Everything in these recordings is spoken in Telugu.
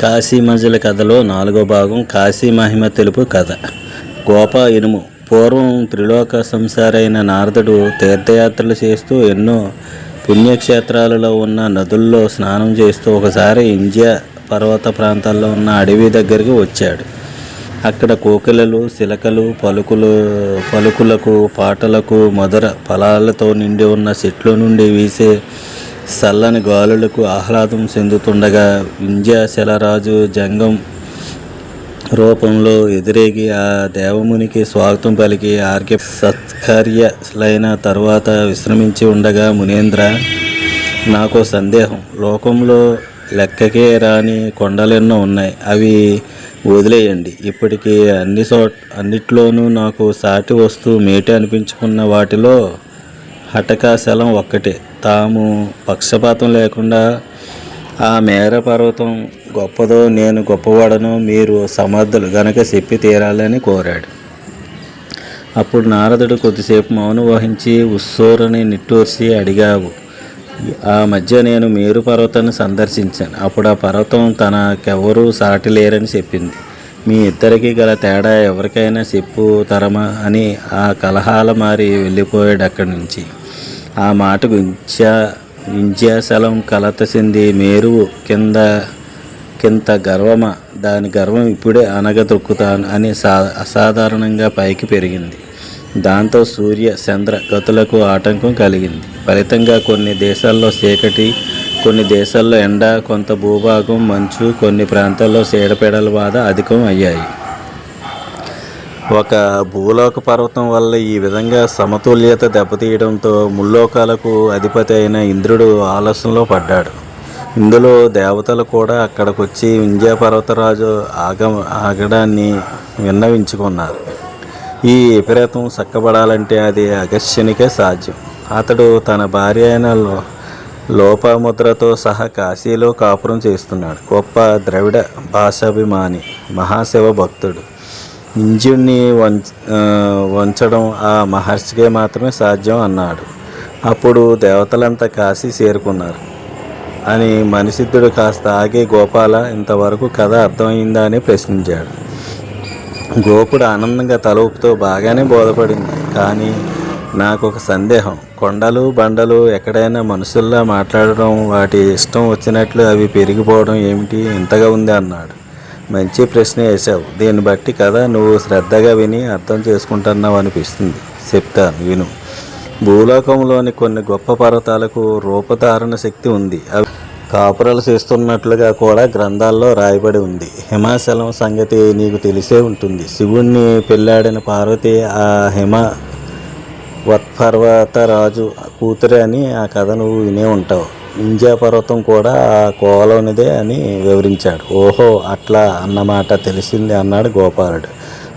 కాశీ మజిల కథలో నాలుగో భాగం కాశీ మహిమ తెలుపు కథ. గోప ఇనుము. పూర్వం త్రిలోక సంసారైన నారదుడు తీర్థయాత్రలు చేస్తూ ఎన్నో పుణ్యక్షేత్రాలలో ఉన్న నదుల్లో స్నానం చేస్తూ ఒకసారి ఇండియా పర్వత ప్రాంతాల్లో ఉన్న అడవి దగ్గరికి వచ్చాడు. అక్కడ కోకిలలు శిలకలు పలుకులు పలుకులకు పాటలకు మధుర ఫలాలతో నిండి ఉన్న చెట్ల నుండి వీసే చల్లని గాలులకు ఆహ్లాదం చెందుతుండగా వింధ్యాచలరాజు జంగం రూపంలో ఎదురేగి ఆ దేవమునికి స్వాగతం పలికి ఆర్గ్య సత్కార్యలైన తర్వాత విశ్రమించి ఉండగా మునేంద్ర నాకు సందేహం. లోకంలో లెక్కకే రాని కొండలెన్నో ఉన్నాయి. అవి వదిలేయండి. ఇప్పటికీ అన్ని చో అన్నిట్లోనూ నాకు సాటి వస్తూ మేటి అనిపించుకున్న వాటిలో హటకాశలం ఒక్కటే. తాము పక్షపాతం లేకుండా ఆ మేర పర్వతం గొప్పదో నేను గొప్పవాడను మీరు సమర్థులు గనక చెప్పి తీరాలని కోరాడు. అప్పుడు నారదుడు కొద్దిసేపు మౌనం వహించి ఉస్సూరని నిట్టూర్చి అడిగావు ఆ మధ్య నేను మేరు పర్వతాన్ని సందర్శించాను. అప్పుడు ఆ పర్వతం తనకెవరూ సాటి లేరని చెప్పింది. మీ ఇద్దరికి గల తేడా ఎవరికైనా చెప్పు తరమా అని ఆ కలహాల మారి వెళ్ళిపోయాడు అక్కడి నుంచి. ఆ మాటకు ఇంచా వింధ్యాచలం కలత చెంది మేరువు కింద కింత గర్వమా? దాని గర్వం ఇప్పుడే అనగదొక్కుతాను అని సా అసాధారణంగా పైకి పెరిగింది. దాంతో సూర్య చంద్ర గతులకు ఆటంకం కలిగింది. ఫలితంగా కొన్ని దేశాల్లో చీకటి కొన్ని దేశాల్లో ఎండ కొంత భూభాగం మంచు కొన్ని ప్రాంతాల్లో చీడపీడల బాధ అధికం అయ్యాయి. ఒక భూలోక పర్వతం వల్ల ఈ విధంగా సమతుల్యత దెబ్బతీయడంతో ముల్లోకాలకు అధిపతి అయిన ఇంద్రుడు ఆలస్యంలో పడ్డాడు. ఇందులో దేవతలు కూడా అక్కడికి వచ్చి ఆగ ఆగడాన్ని విన్నవించుకున్నారు. ఈ విపరీతం చక్కబడాలంటే అది అగస్యనికే సాధ్యం. అతడు తన భార్య అయిన లో లోపముద్రతో సహా కాశీలో కాపురం చేస్తున్నాడు. గొప్ప ద్రవిడ భాషాభిమాని మహాశివ భక్తుడు ఇంజుణ్ణి వంచడం ఆ మహర్షికే మాత్రమే సాధ్యం అన్నాడు. అప్పుడు దేవతలంతా కాశీ చేరుకున్నారు. అని మనిషిద్దుడు కాస్త ఆగి గోపాల ఇంతవరకు కథ అర్థమైందా అని ప్రశ్నించాడు. గోపుడు ఆనందంగా తల బాగానే బోధపడింది. కానీ నాకు ఒక సందేహం. కొండలు బండలు ఎక్కడైనా మనుషుల్లా మాట్లాడడం వాటి ఇష్టం వచ్చినట్లు అవి పెరిగిపోవడం ఏమిటి? ఇంతగా ఉంది అన్నాడు. మంచి ప్రశ్న వేసావు దీన్ని బట్టి కదా నువ్వు శ్రద్ధగా విని అర్థం చేసుకుంటున్నావు అనిపిస్తుంది. చెప్తాను విను. భూలోకంలోని కొన్ని గొప్ప పర్వతాలకు రూపధారణ శక్తి ఉంది. అవి కాపురాలు చేస్తున్నట్లుగా కూడా గ్రంథాల్లో రాయబడి ఉంది. హిమాచలం సంగతి నీకు తెలిసే ఉంటుంది. శివుణ్ణి పెళ్ళాడిన పార్వతి ఆ హిమ వత్పర్వత రాజు కూతురే అని ఆ కథ నువ్వు వినే ఉంటావు. ఇంజా పర్వతం కూడా ఆ కోవలోనిదే అని వివరించాడు. ఓహో అట్లా అన్నమాట తెలిసింది అన్నాడు గోపాలుడు.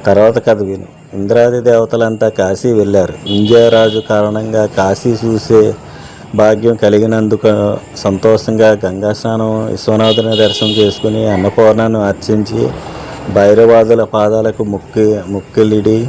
తర్వాత కథ విను. ఇంద్రాది దేవతలంతా కాశీ వెళ్ళారు. ఇంజారాజు కారణంగా కాశీ చూసే భాగ్యం కలిగినందుకు సంతోషంగా గంగా స్నానం విశ్వనాథుని దర్శనం చేసుకుని అన్నపూర్ణను అర్చించి భైరవాదుల పాదాలకు ముక్కి ముక్కిలిడి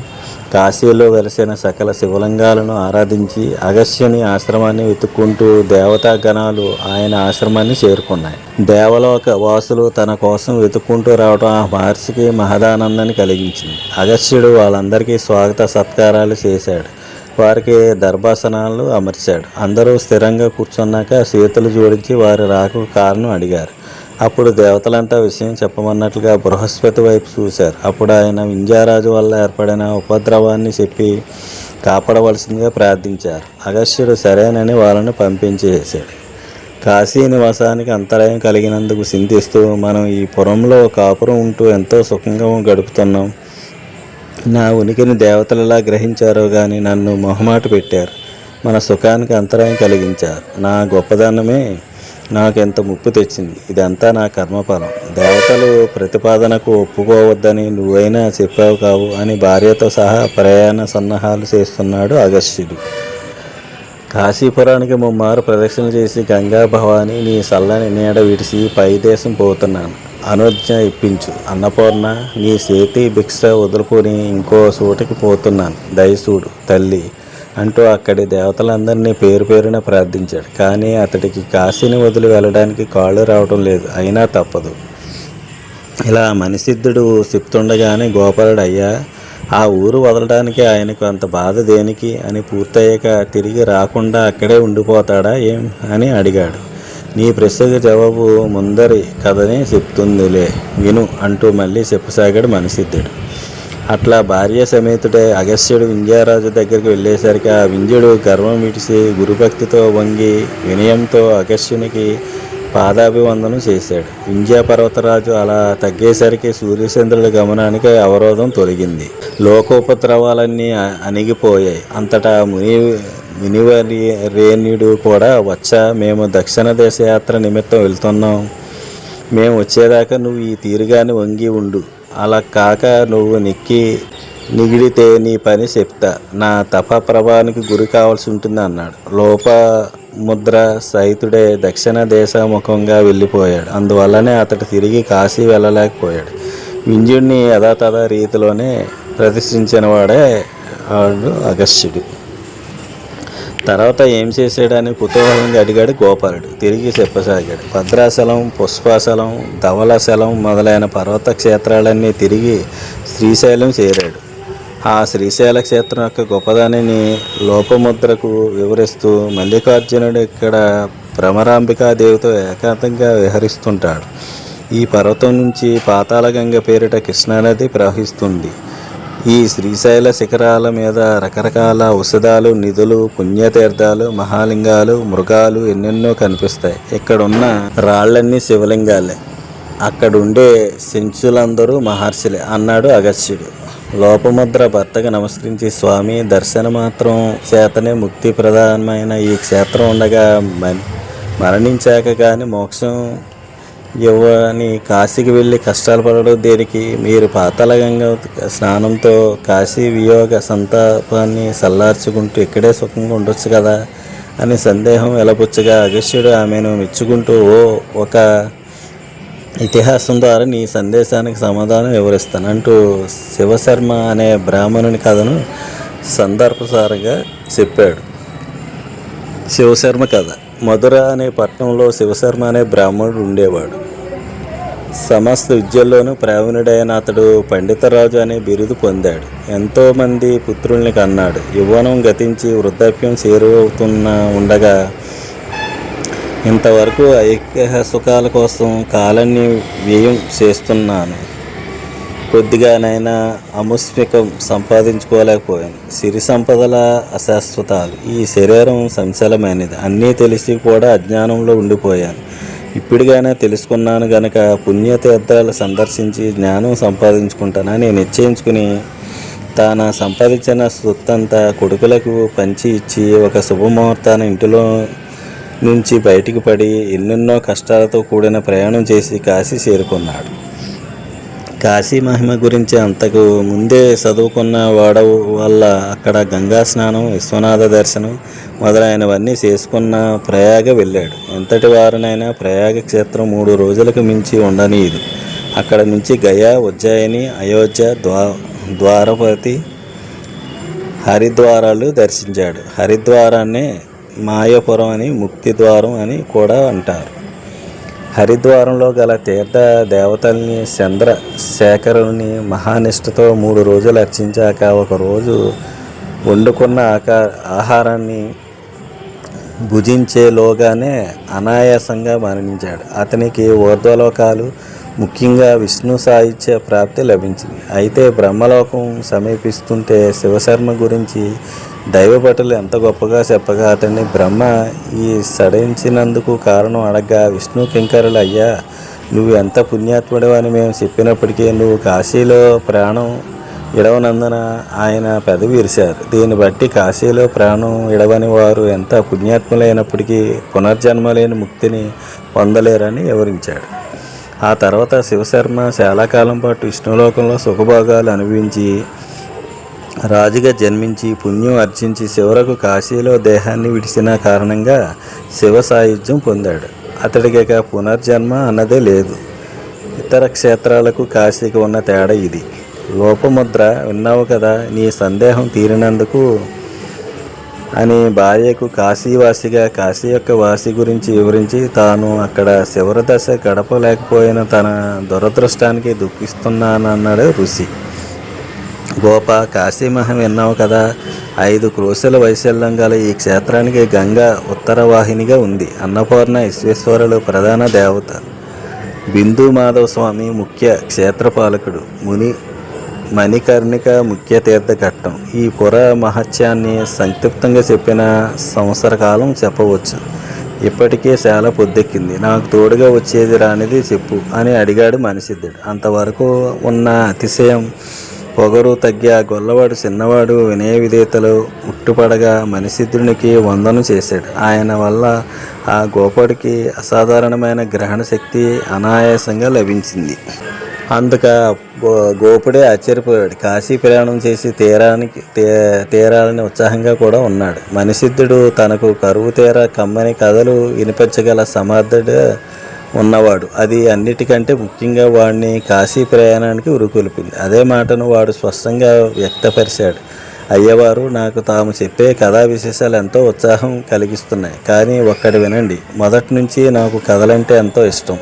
కాశీలో వెలసిన సకల శివలింగాలను ఆరాధించి అగస్యని ఆశ్రమాన్ని వెతుక్కుంటూ దేవతా గణాలు ఆయన ఆశ్రమాన్ని చేరుకున్నాయి. దేవలోక వాసులు తన కోసం వెతుక్కుంటూ రావడం ఆ మహర్షికి మహదానందాన్ని కలిగించింది. అగస్యుడు వాళ్ళందరికీ స్వాగత సత్కారాలు చేశాడు. వారికి దర్భాసనాలు అమర్చాడు. అందరూ స్థిరంగా కూర్చున్నాక చేతులు జోడించి వారి రాకు కారణం అడిగారు. అప్పుడు దేవతలంతా విషయం చెప్పమన్నట్లుగా బృహస్పతి వైపు చూశారు. అప్పుడు ఆయన వింధ్యారాజు వల్ల ఏర్పడిన ఉపద్రవాన్ని చెప్పి కాపాడవలసిందిగా ప్రార్థించారు. అగస్త్యుడు సరేనని వాళ్ళని పంపించేశాడు. కాశీ నివాసానికి అంతరాయం కలిగినందుకు చింతిస్తూ మనం ఈ పురంలో కాపురం ఉంటూ ఎంతో సుఖంగా గడుపుతున్నాం. నా ఉనికిని దేవతలలా గ్రహించారో కానీ నన్ను మొహమాట పెట్టారు. మన సుఖానికి అంతరాయం కలిగించారు. నా గొప్పదనమే నాకు ముప్పు తెచ్చింది? ఇదంతా నా కర్మఫలం. దేవతలు ప్రతిపాదనకు ఒప్పుకోవద్దని నువ్వైనా చెప్పావు కావు అని భార్యతో సహా ప్రయాణ సన్నాహాలు చేస్తున్నాడు అగస్త్యుడు కాశీపురానికి ముమ్మారు ప్రదక్షిణ చేసి గంగా భవాని నీ చల్లని నీడ విడిసి పై దేశం పోతున్నాను. అనుజ్ఞ ఇప్పించు. అన్నపూర్ణ నీ చేతి భిక్ష వదులుకొని ఇంకో చోటికి పోతున్నాను. దయసూడు తల్లి. అంటూ అక్కడి దేవతలందరినీ పేరు పేరున ప్రార్థించాడు. కానీ అతడికి కాశీని వదిలి వెళ్ళడానికి కాళ్ళు రావడం లేదు. అయినా తప్పదు. ఇలా మనిసిద్ధుడు చెప్తుండగానే గోపాలుడు అయ్యా ఆ ఊరు వదలడానికి ఆయనకు అంత బాధ దేనికి అని పూర్తయ్యాక తిరిగి రాకుండా అక్కడే ఉండిపోతాడా ఏం అని అడిగాడు. నీ ప్రశ్నకు జవాబు ముందరి కథనే చెప్తుందిలే విను అంటూ మళ్ళీ చెప్పసాగాడు మనిసిద్ధుడు అట్లా భార్య సమేతుడే అగస్త్యుడు వింధ్యారాజు దగ్గరికి వెళ్ళేసరికి ఆ వింధ్యుడు గర్వం విడిసి గురుభక్తితో వంగి వినయంతో అగస్త్యునికి పాదాభివందనం చేశాడు. వింధ్యా పర్వతరాజు అలా తగ్గేసరికి సూర్యచంద్రుల గమనానికి అవరోధం తొలగింది. లోకోపద్రవాలన్నీ అణిగిపోయాయి. అంతటా ముని మునివరి రేణ్యుడు కూడా వచ్చా మేము దక్షిణ దేశ యాత్ర నిమిత్తం వెళ్తున్నాం. మేము వచ్చేదాకా నువ్వు ఈ తీరుగానే వంగి ఉండు. అలా కాక నువ్వు నిక్కి నిగిడితే నీ పని చెప్తా. నా తప ప్రభానికి గురి కావాల్సి ఉంటుంది అన్నాడు. లోప ముద్ర సహితుడే దక్షిణ దేశముఖంగా వెళ్ళిపోయాడు. అందువల్లనే అతడు తిరిగి కాశీ వెళ్ళలేకపోయాడు. వింజుడిని యథాతథ రీతిలోనే ప్రతిష్ఠించిన వాడే వాడు అగస్త్యుడు. తర్వాత ఏం చేశాడని కుతూహలంగా అడిగాడు గోపాలుడు. తిరిగి చెప్పసాగాడు. భద్రాచలం పుష్పాచలం ధవళాచలం మొదలైన పర్వత క్షేత్రాలన్నీ తిరిగి శ్రీశైలం చేరాడు. ఆ శ్రీశైల క్షేత్రం యొక్క గొప్పదానిని లోపముద్రకు వివరిస్తూ మల్లికార్జునుడు ఇక్కడ భ్రమరాంబికాదేవితో ఏకాంతంగా విహరిస్తుంటాడు. ఈ పర్వతం నుంచి పాతాళగంగ పేరిట కృష్ణానది ప్రవహిస్తుంది. ఈ శ్రీశైల శిఖరాల మీద రకరకాల ఔషధాలు నిధులు పుణ్యతీర్థాలు మహాలింగాలు మృగాలు ఎన్నెన్నో కనిపిస్తాయి. ఇక్కడున్న రాళ్ళన్నీ శివలింగాలే. అక్కడుండే సెంచులందరూ మహర్షులే అన్నాడు అగస్త్యుడు. లోపముద్ర భర్తకు నమస్కరించి స్వామి దర్శన మాత్రం చేతనే ముక్తి ప్రధానమైన ఈ క్షేత్రం ఉండగా మరణించాక కానీ మోక్షం ఇవ్వని కాశీకి వెళ్ళి కష్టాలు పడడం దేనికి? మీరు పాతాళగంగా స్నానంతో కాశీ వియోగ సంతాపాన్ని సల్లార్చుకుంటూ ఇక్కడే సుఖంగా ఉండొచ్చు కదా? అని సందేహం ఎలపుచ్చగా అగస్యుడు ఆమెను మెచ్చుకుంటూ ఓ ఒక ఇతిహాసం ద్వారా నీ సందేశానికి సమాధానం వివరిస్తాను అంటూ శివశర్మ అనే బ్రాహ్మణుని కథను సందర్భసారిగా చెప్పాడు. శివశర్మ కథ. మధుర అనే పట్టణంలో శివశర్మ అనే బ్రాహ్మణుడు ఉండేవాడు. సమస్త విద్యల్లోనూ ప్రావీణుడైన అతడు పండితరాజు అనే బిరుదు పొందాడు. ఎంతోమంది పుత్రుల్ని కన్నాడు. యువనం గతించి వృద్ధాప్యం చేరువవుతున్న ఉండగా ఇంతవరకు ఐక్య సుఖాల కోసం కాలాన్ని వ్యయం చేస్తున్నాను. కొద్దిగానైనా అముస్మికం సంపాదించుకోలేకపోయాను. సిరి సంపదల అశాశ్వతాలు. ఈ శరీరం సంచలమైనది. అన్నీ తెలిసి కూడా అజ్ఞానంలో ఉండిపోయాను. ఇప్పటికైనా తెలుసుకున్నాను గనక పుణ్యతీర్థాలు సందర్శించి జ్ఞానం సంపాదించుకుంటానని నిశ్చయించుకుని తాను సంపాదించిన సొత్తంతా కొడుకులకు పంచి ఇచ్చి ఒక శుభముహూర్తాన్ని ఇంటిలో నుంచి బయటికి పడి ఎన్నెన్నో కష్టాలతో కూడిన ప్రయాణం చేసి కాశీ చేరుకున్నాడు. కాశీ మహిమ గురించి అంతకు ముందే చదువుకున్న వాడ వల్ల అక్కడ గంగా స్నానం విశ్వనాథ దర్శనం మొదలైనవన్నీ చేసుకున్న ప్రయాగ వెళ్ళాడు. ఎంతటి వారినైనా ప్రయాగ క్షేత్రం మూడు రోజులకు మించి ఉండనీయదు. అక్కడ నుంచి గయా ఉజ్జయిని అయోధ్య ద్వా ద్వారపతి హరిద్వారాలు దర్శించాడు. హరిద్వారాన్ని మాయపురం అని ముక్తి ద్వారం అని కూడా అంటారు. హరిద్వారంలో గల తీర్థ దేవతల్ని చంద్ర శేఖరుని మహానిష్టతో మూడు రోజులు అర్చించాక ఒకరోజు వండుకున్న ఆకా ఆహారాన్ని భుజించేలోగానే అనాయాసంగా మరణించాడు. అతనికి ఊర్ధ్వలోకాలు ముఖ్యంగా విష్ణు సాహిత్య ప్రాప్తి లభించింది. అయితే బ్రహ్మలోకం సమీపిస్తుంటే శివశర్మ గురించి దైవభటులు ఎంత గొప్పగా చెప్పగా అతన్ని బ్రహ్మ ఈ సడించినందుకు కారణం అడగ్గా విష్ణు కింకరులు అయ్యా నువ్వు ఎంత పుణ్యాత్ముడు అని మేము చెప్పినప్పటికీ నువ్వు కాశీలో ప్రాణం ఇడవనందున ఆయన పెదవి విరిశారు. దీన్ని బట్టి కాశీలో ప్రాణం ఇడవని వారు ఎంత పుణ్యాత్ములైనప్పటికీ పునర్జన్మ లేని ముక్తిని పొందలేరని వివరించాడు. ఆ తర్వాత శివశర్మ చాలా కాలం పాటు విష్ణులోకంలో సుఖభోగాలు అనుభవించి రాజుగా జన్మించి పుణ్యం అర్జించి చివరకు కాశీలో దేహాన్ని విడిచిన కారణంగా శివ సాయుధ్యం పొందాడు. అతడికి పునర్జన్మ అన్నదే లేదు. ఇతర క్షేత్రాలకు కాశీకి ఉన్న తేడా ఇది. లోపముద్ర విన్నావు కదా నీ సందేహం తీరినందుకు అని భార్యకు కాశీవాసిగా కాశీ యొక్క వాసి గురించి వివరించి తాను అక్కడ శివరదశ గడపలేకపోయిన తన దురదృష్టానికి దుఃఖిస్తున్నానన్నాడు ఋషి. గోప కాశీమహం విన్నావు కదా. ఐదు క్రోశల వైశల్యం గల ఈ క్షేత్రానికి గంగా ఉత్తరవాహినిగా ఉంది. అన్నపూర్ణ విశ్వేశ్వరులు ప్రధాన దేవత. బిందు మాధవ స్వామి ముఖ్య క్షేత్రపాలకుడు. ముని మణికర్ణిక ముఖ్య తీర్థఘట్టం. ఈ పుర మహత్యాన్ని సంక్షిప్తంగా చెప్పిన సంవత్సర కాలం చెప్పవచ్చు. ఇప్పటికే చాలా పొద్దెక్కింది. నాకు తోడుగా వచ్చేది రానిది చెప్పు అని అడిగాడు మనిషిద్దుడు అంతవరకు ఉన్న అతిశయం పొగరు తగ్గా గొల్లవాడు చిన్నవాడు వినయ విధేతలు ఉట్టుపడగా మనిసిద్ధునికి వందనం చేశాడు. ఆయన వల్ల ఆ గోపడికి అసాధారణమైన గ్రహణ శక్తి అనాయాసంగా లభించింది. అందుక గో గోపుడే ఆశ్చర్యపోయాడు. కాశీ ప్రయాణం చేసి తీరానికి తీ తీరాలని ఉత్సాహంగా కూడా ఉన్నాడు. మనిసిద్ధుడు తనకు కరువు తీర కమ్మని కథలు వినిపించగల సమర్థుడు ఉన్నవాడు. అది అన్నిటికంటే ముఖ్యంగా వాడిని కాశీ ప్రయాణానికి ఉరుకొల్పింది. అదే మాటను వాడు స్పష్టంగా వ్యక్తపరిచాడు. అయ్యవారు నాకు తాము చెప్పే కథా విశేషాలు ఎంతో ఉత్సాహం కలిగిస్తున్నాయి. కానీ ఒక్కటి వినండి. మొదటి నుంచి నాకు కథలంటే ఎంతో ఇష్టం.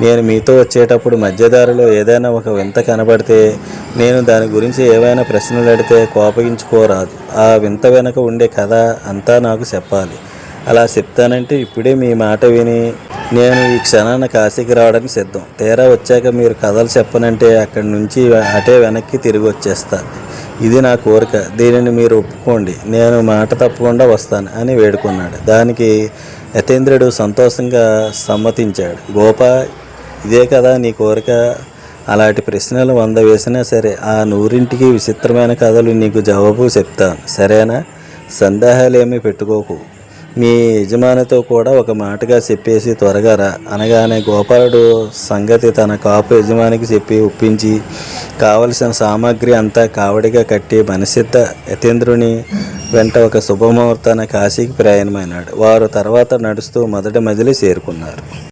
నేను మీతో వచ్చేటప్పుడు మధ్యదారిలో ఏదైనా ఒక వింత కనబడితే నేను దాని గురించి ఏవైనా ప్రశ్నలు అడిగితే కోపగించుకోరాదు. ఆ వింత వెనక ఉండే కథ అంతా నాకు చెప్పాలి. అలా చెప్తానంటే ఇప్పుడే మీ మాట విని నేను ఈ క్షణాన కాశీకి రావడానికి సిద్ధం. తీరా వచ్చాక మీరు కథలు చెప్పనంటే అక్కడి నుంచి అటే వెనక్కి తిరిగి వచ్చేస్తా. ఇది నా కోరిక. దీనిని మీరు ఒప్పుకోండి. నేను మాట తప్పకుండా వస్తాను అని వేడుకున్నాడు. దానికి యతేంద్రుడు సంతోషంగా సమ్మతించాడు. గోప ఇదే కదా నీ కోరిక? అలాంటి ప్రశ్నలు వంద వేసినా సరే ఆ నూరింటికి విచిత్రమైన కథలు నీకు జవాబు చెప్తాను. సరేనా? సందేహాలేమీ పెట్టుకోకు. మీ యజమానితో కూడా ఒక మాటగా చెప్పేసి త్వరగా రా. అనగానే గోపాలుడు సంగతి తన కాపు యజమానికి చెప్పి ఒప్పించి కావలసిన సామాగ్రి అంతా కావడిగా కట్టి మనసిద్ధ యతీంద్రుని వెంట ఒక శుభముహూర్తాన కాశీకి ప్రయాణమైనాడు. వారు తర్వాత నడుస్తూ మొదటి మజిలి చేరుకున్నారు.